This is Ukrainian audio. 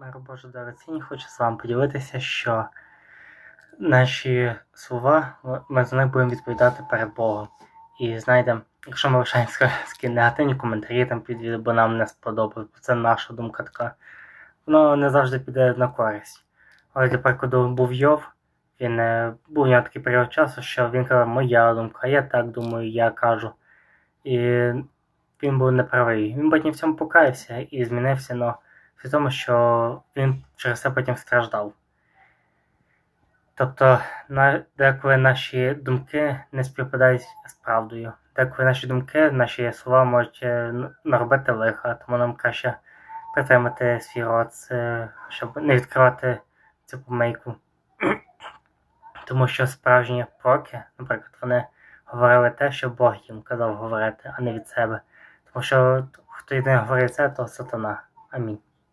Мир Боже дорогоцінні, хочу з вами поділитися, що наші слова, ми за них будемо відповідати перед Богом. І знаєте, якщо ми лишаємо негативні коментарі там під відео, бо нам не сподобалось, бо це наша думка така, воно не завжди піде на користь. Але для прикладу був Йов, він е, був у нього такий період часу, що він казав, моя думка, я так думаю, я кажу. І він був неправий. Він потім в цьому покаявся і змінився, але тому, що він через це потім страждав. Тобто, деколи наші думки не співпадають з правдою. Деколи наші думки, наші слова можуть е, наробити лиха, тому нам краще притримати свій рот, е, щоб не відкривати цю помийку. Тому що справжні пророки, наприклад, вони говорили те, що Бог їм казав говорити, а не від себе. Тому що хто єдине говорить це, то сатана. Амінь.